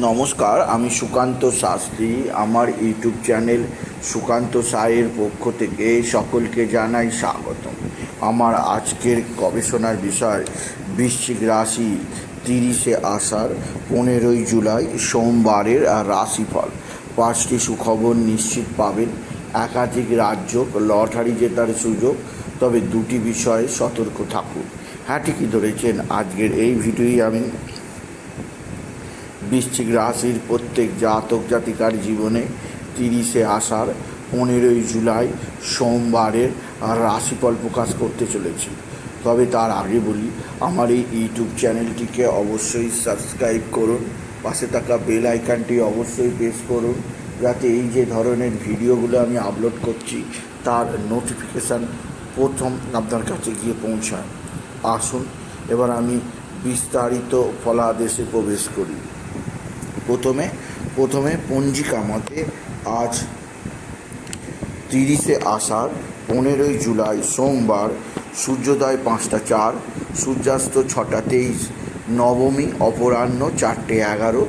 নমস্কার, আমি সুকান্ত শাস্ত্রী। আমার ইউটিউব চ্যানেল সুকান্ত সায়ের পক্ষ থেকে সকলকে জানাই স্বাগতম। আমার আজকের গবেষণার বিষয়, বৃশ্চিক রাশি তিরিশে আষাঢ়, পনেরোই জুলাই, সোমবারের রাশিফল। পাঁচটি সুখবর নিশ্চিত পাবেন। একাধিক রাজ্য লটারি জেতার সুযোগ, তবে দুটি বিষয়ে সতর্ক থাকুন। হ্যাঁ ঠিকই ধরেছেন। আজকের এই ভিডিওই আমি বৃশ্চিক রাশির প্রত্যেক জাতক জাতিকার জীবনে তিরিশে আষাঢ়, পনেরোই জুলাই সোমবারের রাশিফল প্রকাশ করতে চলেছি। তবে তার আগে বলি, আমার এই ইউটিউব চ্যানেলটিকে অবশ্যই সাবস্ক্রাইব করুন, পাশে থাকা বেল আইকনটি অবশ্যই প্রেস করুন, যাতে এই যে ধরনের ভিডিওগুলো আমি আপলোড করছি, তার নোটিফিকেশান প্রথম আপনার কাছে গিয়ে পৌঁছায়। আসুন, এবার আমি বিস্তারিত ফলাদেশে প্রবেশ করি। প্রথমে প্রথমে পঞ্জিকা মতে আজ তিরিশে আষাঢ়, পনেরোই জুলাই সোমবার, সূর্যোদয় পাঁচটা চার, সূর্যাস্ত ছটা তেইশ, নবমী অপরাহ্ন চারটে এগারো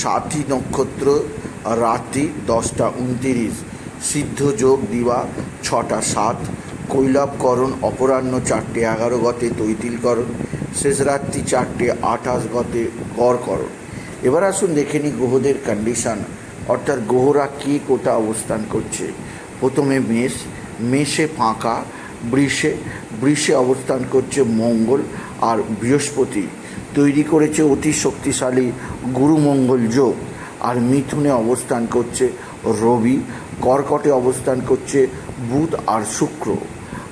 সাথী নক্ষত্র রাত্রি দশটা উনতিরিশ সিদ্ধ যোগ দিবা ছটা সাত কৈলাবকরণ অপরাহ্ন চারটে এগারো গতে তৈতিলকরণ শেষ রাত্রি চারটে আঠাশ গতে গড়করণ। এবার আসুন দেখে নিই গ্রহদের কন্ডিশন অর্থাৎ গ্রহরা কী কোথা অবস্থান করছে। প্রথমে মেষ, মেষে ফাঁকা, বৃষে বৃষে অবস্থান করছে মঙ্গল আর বৃহস্পতি। তৈরি করেছে অতি শক্তিশালী গুরুমঙ্গল যোগ, আর মিথুনে অবস্থান করছে রবি, কর্কটে অবস্থান করছে বুধ আর শুক্র।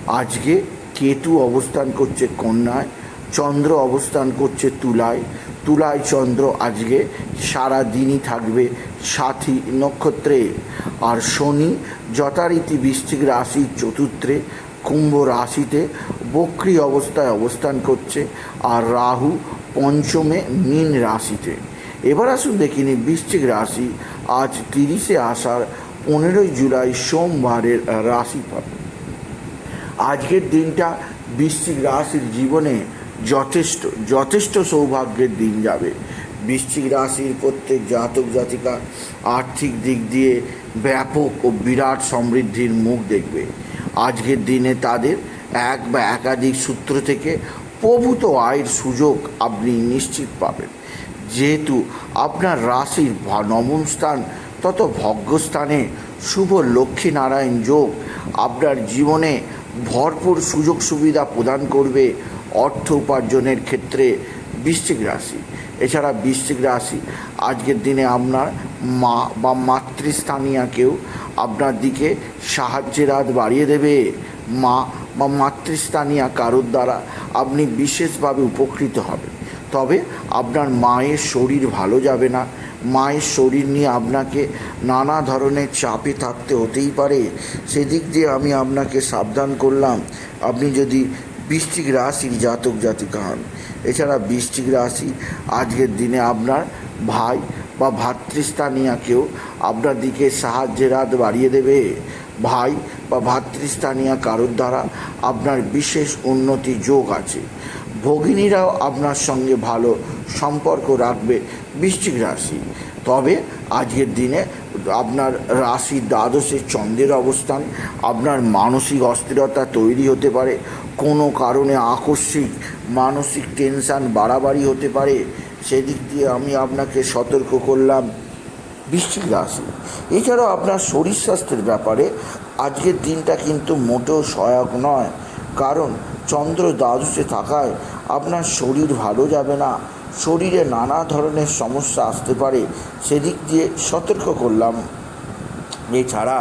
আজকে কেতু অবস্থান করছে কন্যায় চন্দ্র অবস্থান করছে তুলায়। তুলায় চন্দ্র আজকে সারা দিনই থাকবে সাথী নক্ষত্রে। আর শনি যথারীতি বৃশ্চিক রাশির চতুর্থে, কুম্ভ রাশিতে বক্রি অবস্থায় অবস্থান করছে। আর রাহু পঞ্চমে মীন রাশিতে। এবার আসুন দেখিনি বৃশ্চিক রাশি। আজ তিরিশে আষাঢ়, পনেরোই জুলাই সোমবারের রাশিফল। আজকের দিনটা বৃশ্চিক রাশির জীবনে যথেষ্ট যথেষ্ট সৌভাগ্যের দিন যাবে। বৃশ্চিক রাশির প্রত্যেক জাতক জাতিকা আর্থিক দিক দিয়ে ব্যাপক ও বিরাট সমৃদ্ধির মুখ দেখবে। আজকের দিনে তাদের এক বা একাধিক সূত্র থেকে প্রভূত আয়ের সুযোগ আপনি নিশ্চিত পাবেন। যেহেতু আপনার রাশির নবম স্থান তত ভগ্যস্থানে শুভ লক্ষ্মীনারায়ণ যোগ আপনার জীবনে ভরপুর সুযোগ সুবিধা প্রদান করবে অর্থ উপার্জনের ক্ষেত্রে বৃশ্চিক রাশি। এছাড়া বৃশ্চিক রাশি, আজকের দিনে আপনার মা বা মাতৃস্থানীয় কেউ আপনার দিকে সাহায্যের হাত বাড়িয়ে দেবে। মা বা মাতৃস্থানীয় কারোর দ্বারা আপনি বিশেষভাবে উপকৃত হবেন। তবে আপনার মায়ের শরীর ভালো যাবে না। মায়ের শরীর নিয়ে আপনাকে নানা ধরনের চাপে থাকতে হতেই পারে। সেদিক দিয়ে আমি আপনাকে সাবধান করলাম। আপনি যদি বৃশ্চিক রাশির জাতক জাতিকা হন এছাড়া বৃষ্টিক রাশি আজকের দিনে আপনার ভাই বা ভাতৃস্থানীয় কেউ আপনার দিকে সাহায্যের হাত বাড়িয়ে দেবে। ভাই বা ভাতৃস্থানীয় কারোর দ্বারা আপনার বিশেষ উন্নতি যোগ আছে। ভগিনীরাও আপনার সঙ্গে ভালো সম্পর্ক রাখবে বৃশ্চিক রাশি। তবে আজকের দিনে আপনার রাশি দ্বাদশে চন্দ্রের অবস্থান, আপনার মানসিক অস্থিরতা তৈরি হতে পারে কোনো কারণে আকস্মিক মানসিক টেনশান বাড়াবাড়ি হতে পারে, সেদিক দিয়ে আমি আপনাকে সতর্ক করলাম। বৃশ্চিক রাশি, এছাড়াও আপনার শরীর স্বাস্থ্যের ব্যাপারে আজকের দিনটা কিন্তু মোটেও সহায়ক নয়, কারণ চন্দ্র দ্বাদশে থাকায় আপনার শরীর ভালো যাবে না, শরীরে নানা ধরনের সমস্যা আসতে পারে, সেদিক দিয়ে সতর্ক করলাম। এছাড়া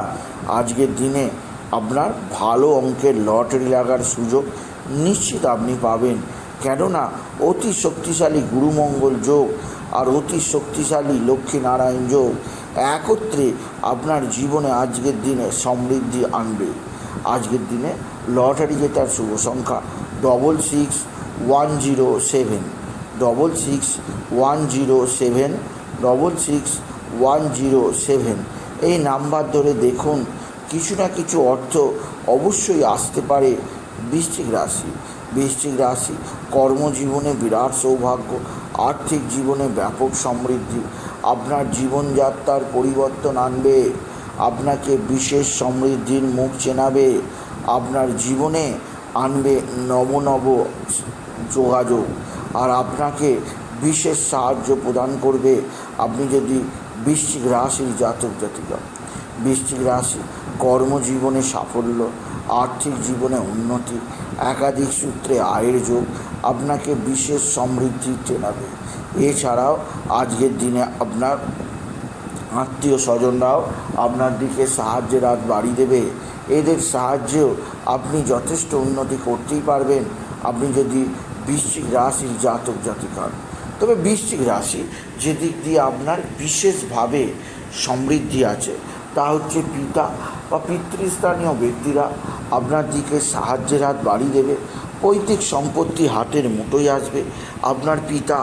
আজকের দিনে আপনার ভালো অঙ্কের লটারি লাগার সুযোগ নিশ্চিত আপনি পাবেন। কেননা অতি শক্তিশালী গুরুমঙ্গল যোগ আর অতি শক্তিশালী লক্ষ্মীনারায়ণ যোগ একত্রে আপনার জীবনে আজকের দিনে সমৃদ্ধি আনবে। আজকের দিনে লটারি জেতার শুভ সংখ্যা double six one zero seven double six one zero seven double six one zero seven এই নাম্বার ধরে দেখুন কিছু না কিছু অর্থ অবশ্যই আসতে পারে বৃশ্চিক রাশি। বৃশ্চিক রাশি কর্মজীবনে বিরাট সৌভাগ্য, আর্থিক জীবনে ব্যাপক সমৃদ্ধি, আপনার জীবনযাত্রার পরিবর্তন আনবে, আপনাকে বিশেষ সমৃদ্ধির মুখ চেনাবে, আপনার জীবনে আনবে নব নব যোগাযোগ আর আপনাকে বিশেষ সাহায্য প্রদান করবে। আপনি যদি বৃশ্চিক রাশির জাতক জাতিকা, বৃশ্চিক রাশি কর্মজীবনে সাফল্য, আর্থিক জীবনে উন্নতি, একাধিক সূত্রে আয়ের যোগ আপনাকে বিশেষ সমৃদ্ধি চেনাবে। এছাড়াও আজকের দিনে আপনার আত্মীয় স্বজনরাও আপনার দিকে সাহায্যের হাত বাড়িয়ে দেবে। এদের সাহায্যেও আপনি যথেষ্ট উন্নতি করতেই পারবেন। আপনি যদি বৃশ্চিক রাশির জাতক জাতিক হন, তবে বৃশ্চিক রাশি যে দিক দিয়ে আপনার বিশেষভাবে সমৃদ্ধি আছে তা হচ্ছে পিতা বা পিতৃস্থানীয় ব্যক্তিরা আপনার দিকে সাহায্যের হাত বাড়িয়ে দেবে, পৈতৃক সম্পত্তি হাতের মুঠোয় আসবে, আপনার পিতা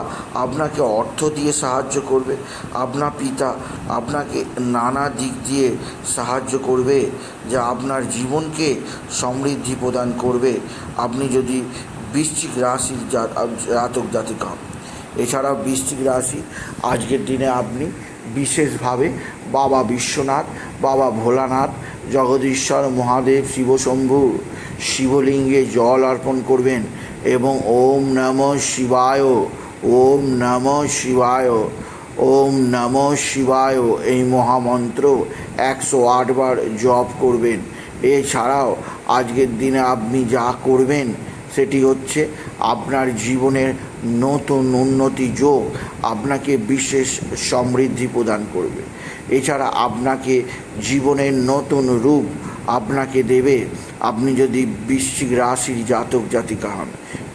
আপনাকে অর্থ দিয়ে সাহায্য করবে, আপনার পিতা আপনাকে নানা দিক দিয়ে সাহায্য করবে, যা আপনার জীবনকে সমৃদ্ধি প্রদান করবে। আপনি যদি বৃশ্চিক রাশির জাতক, জাতিকা এছাড়াও বৃশ্চিক রাশি, আজকের দিনে আপনি বিশেষভাবে বাবা বিশ্বনাথ, বাবা ভোলানাথ, জগদীশ্বর মহাদেব শিবশম্ভু। শিবলিঙ্গে জল অর্পণ করবেন এবং ওম নম শিবায়, ওম নম শিবায়, ওম নম শিবায় এই মহামন্ত্র একশো আটবার জপ করবেন। এছাড়াও আজকের দিনে আপনি যা করবেন সেটি হচ্ছে আপনার জীবনের নতুন উন্নতি যোগ আপনাকে বিশেষ সমৃদ্ধি প্রদান করবে। এছাড়া আপনাকে জীবনের নতুন রূপ আপনাকে দেবে। আপনি যদি বৃশ্চিক রাশির জাতক জাতিকা হন,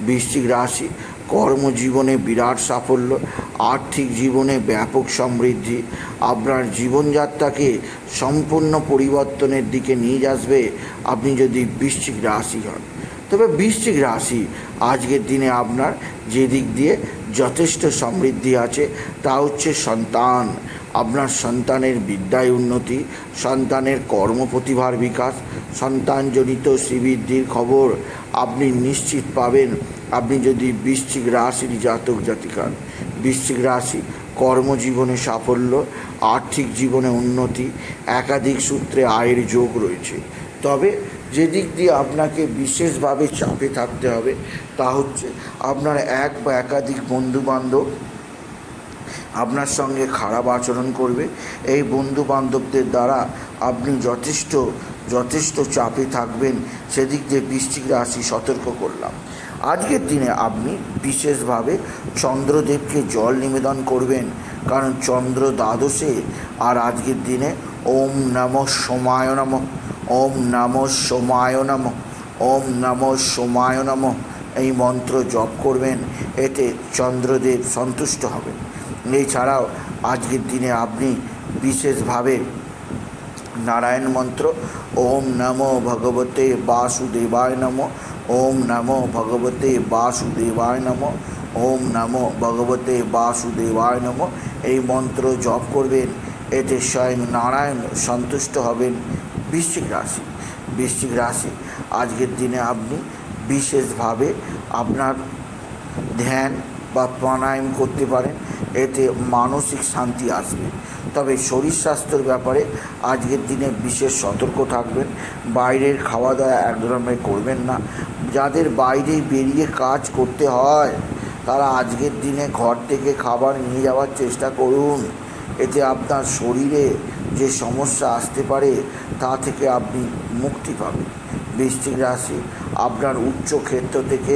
বৃশ্চিক রাশি কর্মজীবনে বিরাট সাফল্য, আর্থিক জীবনে ব্যাপক সমৃদ্ধি, আপনার জীবনযাত্রাকে সম্পূর্ণ পরিবর্তনের দিকে নিয়ে আসবে আপনি যদি বৃশ্চিক রাশি হন। তবে বৃশ্চিক রাশি আজকের দিনে আপনার যে দিক দিয়ে যথেষ্ট সমৃদ্ধি আছে তা হচ্ছে সন্তান। আপনার সন্তানের বিদ্যায় উন্নতি, সন্তানের কর্মপ্রতিভার বিকাশ, সন্তানজনিত শ্রীবৃদ্ধির খবর আপনি নিশ্চিত পাবেন। আপনি যদি বৃশ্চিক রাশির জাতক জাতিকান বৃশ্চিক রাশি কর্মজীবনে সাফল্য, আর্থিক জীবনে উন্নতি, একাধিক সূত্রে আয়ের যোগ রয়েছে। তবে যে দিক দিয়ে আপনাকে বিশেষভাবে চাপে থাকতে হবে তা হচ্ছে আপনার এক বা একাধিক বন্ধুবান্ধব আপনার সঙ্গে খারাপ আচরণ করবে। এই বন্ধু বান্ধবদের দ্বারা আপনি যথেষ্ট যথেষ্ট চাপে থাকবেন। সেদিক দিয়ে বৃশ্চিক রাশি সতর্ক করলাম। আজকের দিনে আপনি বিশেষভাবে চন্দ্রদেবকে জল নিবেদন করবেন, কারণ চন্দ্র দ্বাদশে, আর আজকের দিনে ওম নম সোমায় নম, ওম নম সোমায় নম, ওম নম সোমায় নম, এই মন্ত্র জপ করবেন, এতে চন্দ্রদেব সন্তুষ্ট হবেন। এছাড়াও আজকের দিনে আপনি বিশেষভাবে নারায়ণ মন্ত্র, ওম নমো ভগবতে বাসুদেবায় নম, ওম নমো ভগবতে বাসুদেবায় নম, ওম নমো ভগবতে বাসুদেবায় নম। এই মন্ত্র জপ করবেন, এতে স্বয়ং নারায়ণ সন্তুষ্ট হবেন বৃশ্চিক রাশি। বৃশ্চিক রাশি, আজকের দিনে আপনি বিশেষভাবে আপনার ধ্যান বা প্রাণায়াম করতে পারেন, এতে মানসিক শান্তি আসবে। তবে শরীর স্বাস্থ্যের ব্যাপারে আজকের দিনে বিশেষ সতর্ক থাকবেন। বাইরের খাওয়া দাওয়া এক ধরনের করবেন না। যাদের বাইরে বেরিয়ে কাজ করতে হয়, তারা আজকের দিনে ঘর থেকে খাবার নিয়ে যাওয়ার চেষ্টা করুন। এতে আপনার শরীরে যে সমস্যা আসতে পারে, তা থেকে আপনি মুক্তি পাবেন। বৃশ্চিক রাশি, আপনার উচ্চ ক্ষেত্র থেকে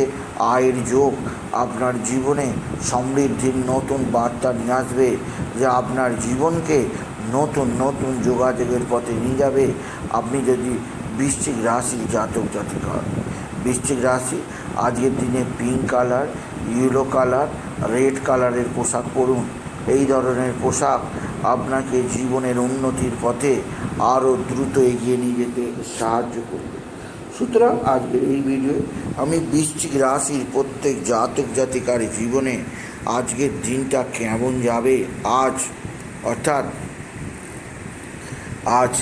আয়ের যোগ আপনার জীবনে সমৃদ্ধির নতুন বার্তা নিয়ে আসবে, যা আপনার জীবনকে নতুন নতুন যোগাযোগের পথে নিয়ে যাবে। আপনি যদি বৃশ্চিক রাশির জাতক, জাতিক, বৃশ্চিক রাশি, আজকের দিনে pink colour yellow colour red কালারের পোশাক পরুন। এই ধরনের পোশাক আপনাকে জীবনের উন্নতির পথে আরও দ্রুত এগিয়ে নিয়ে যেতে সাহায্য করবে। সুতরাং আজকের এই ভিডিও আমি বৃশ্চিক রাশির প্রত্যেক জাতক জাতিকার জীবনে আজকের দিনটা কেমন যাবে? আজ, অর্থাৎ আজ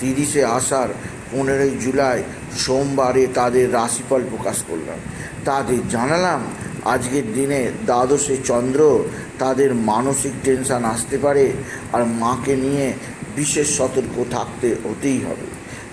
তিরিশে আষাঢ়, পনেরোই জুলাই, সোমবারে তাদের রাশিফল প্রকাশ করলাম। তাদের জানালাম, আজকের দিনে দ্বাদশে চন্দ্র তাদের মানসিক টেনশান আসতে পারে আর মাকে নিয়ে বিশেষ সতর্ক থাকতে হতেই হবে।